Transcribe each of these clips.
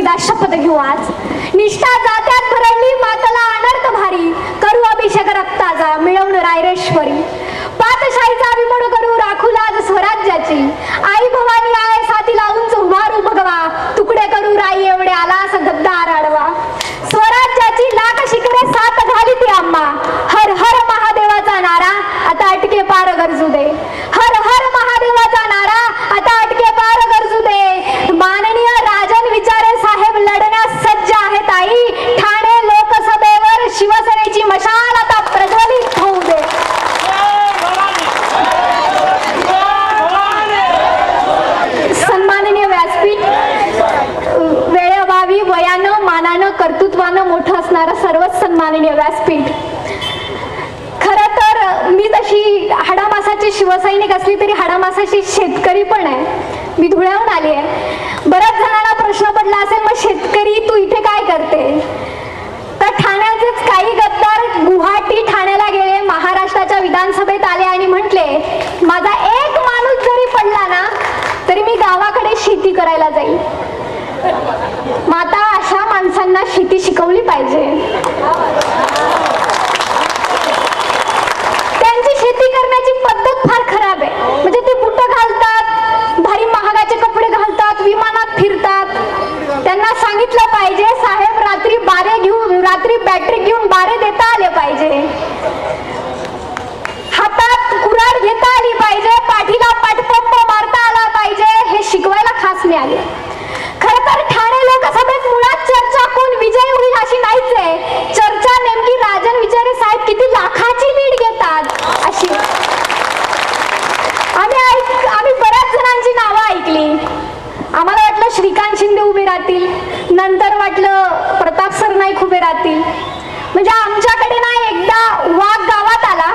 दिदा शपथ घेऊ आज निष्ठा जात्यात भरडली सन्माननीय व्यासपीठ. खर तर मी तशी हाडामासाची शिवसैनिक असली तरी हाडामासाची शेतकरी पण आहे. मी धुळ्याहून आली आहे. बऱ्याच जणांना प्रश्न पडला असेल मग शेतकरी तू इथे काय करते? तर ठाण्याचेच काही गद्दार गुवाहाटी ठाण्याला गेले महाराष्ट्राच्या विधानसभेत आले आणि म्हटले माझा एक माणूस जरी पडला ना तरी मी गावाकडे शेती करायला जाईल. माता अशा माणसांना शेती शिकवली पाहिजे. बॅटरी घेऊन बारे देता आले पाहिजे. हातात कुराड घेता आली पाहिजे पाठीला पाठपंप मारता आला पाहिजे हे शिकवायला खास मी आले. खर तर ठाणे लोकसभेत मुळात चर्चा कोण विजय होईल अशी नाहीच आहे. चर्चा नेमकी राजन विचारे साहेब किती लाखाची लीड घेतात अशी. आम्ही ऐक आम्ही बऱ्याच जणांची नावं ऐकली. आम्हाला वाटलं श्रीकांत शिंदे उभे राहतील. नंतर वाटलं प्रताप सरनाईक उभे राहतील. म्हणजे आमच्याकडे ना एकदा वाघ गावात आला.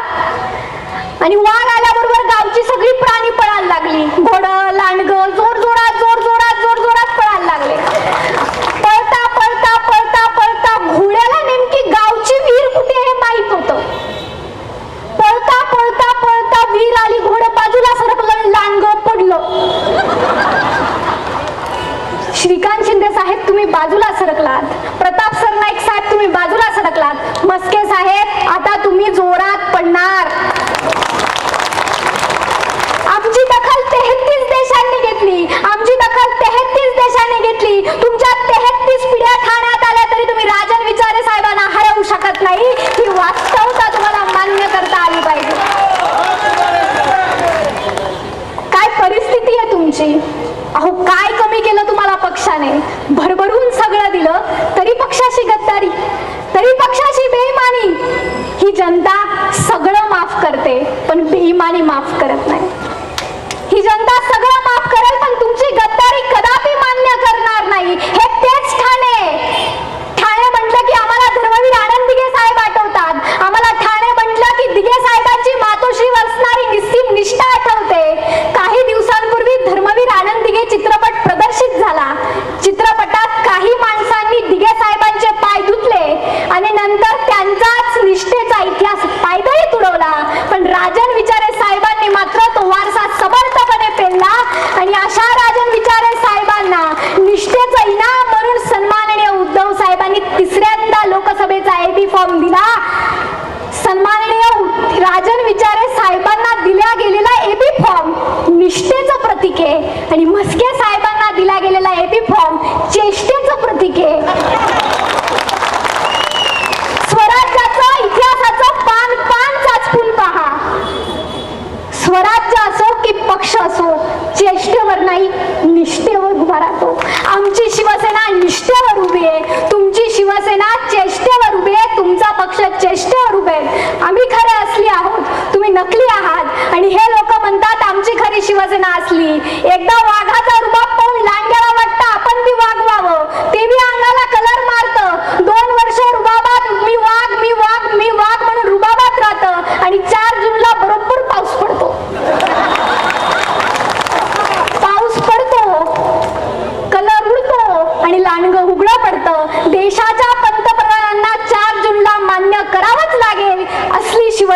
आणि वाघ आल्याबरोबर गावची सगळी प्राणी पळायला लागली. घोड लांडग जोर जोरात जोर जोरात जोर जोरात पळायला लागले. पळता पळता पळता पळता घोड्याला नेमकी गावची वीर कुठे हे माहीत होत पळता पळता पळता वीर आली घोड बाजूला सरकलं लांडग पडलं. श्रीकांत शिंदे साहेब तुम्ही बाजूला सरकलात. प्रताप सरनाईक साहेब तुम्ही बाजूला सरकलात मस्के साहेब आता तुम्ही जोरात पडणार आमची दखल तेहतीस देशांनी घेतली आमची दखल तेहतीस देशांनी घेतली तुमच्या तेहतीस पिढ्या ठाण्यात आल्या तरी तुम्ही राजन विचारे साहेबांना हरवू शकत नाही ही वास्तवता तुम्हाला मान्य करता आली पाहिजे काय परिस्थिती आहे तुमची अहो काय कमी केलं तुम्हाला पक्षाने भरभरून सगळं दिलं तरी पक्षाशी गद्दारी तरी पक्षाशी बेईमानी ही जनता सगळं माफ करते पण बेईमानी माफ करत नाही ही जनता सगळं माफ करेल पण तुमची गद्दारी कदापि मान्य करणार नाही हे तेच ठाणे ठाणे म्हटलं की आम्हाला धर्मवीर आनंद दिघे साहेब आठवतात आम्हाला ठाणे म्हटलं की दिघे साहेबांची मातोश्री असणारी निस्सीम निष्ठा आठवते काही दिवसांपूर्वी धर्मवीर आनंद दिघे चित्रपट प्रदर्शित झाला चित्रपटात काही माणसांनी दिघे साहेबांचे पाय धुतले आणि नंतर त्यांचाच निष्ठेचा इतिहास पायदळी तुडवला पण राजन विचारे साहेबांनी मात्र तो वारसा समर्थपणे पेलला आणि अशा राजन विचारे साहेबांना निष्ठेचं इनाम म्हणून सन्माननीय उद्धव साहेबांनी तिसऱ्यांदा लोकसभेचा एबी फॉर्म दिला सन्माननीय उ- राजन विचारे साहेबांना दिल्या गेलेला एबी फॉर्म निष्ठेचं प्रतीक आहे आणि म्हस्के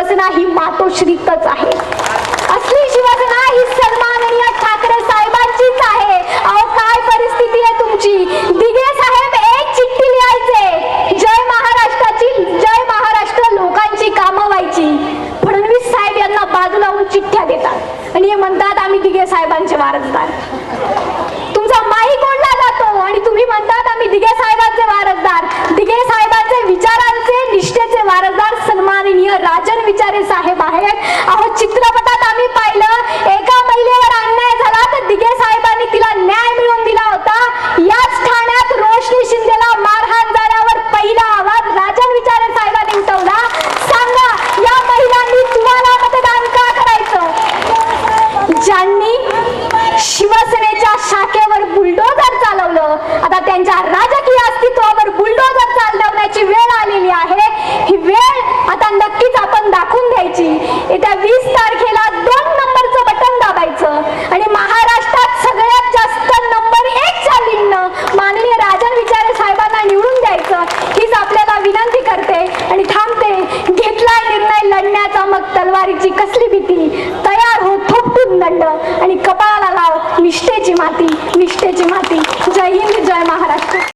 शिवसेना ही मातोश्रीतच आहे. असली शिवसेना ही सन्माननीय ठाकरे साहेबांचीच आहे. अहो काय परिस्थिती आहे तुमची? दिगे साहेब एक चिठ्ठी लिहायचे. जय महाराष्ट्राची जय महाराष्ट्र लोकांची कामं व्हायची. फडणवीस साहेब यांना बाजूला चिठ्ठ्या देतात. आणि हे म्हणतात आम्ही दिगे साहेबांचे वारसदार. त्यांच्या राजकीय अस्तित्वावर बुलडोजर चालवण्याची वेळ आलेली आहे. ही वेळ आता नक्कीच आपण दाखवून द्यायची. येत्या वीस तारखेला दोन नंबरचं बटन दाबायचं. आणि महाराष्ट्रात सगळ्यात जास्त नंबर एक लिंकनं माननीय राजन विचारे साहेबांना निवडून द्यायचं. हीच आपल्याला विनंती करते आणि थांबते. घेतलाय निर्णय लढण्याचा मग तलवारीची कसली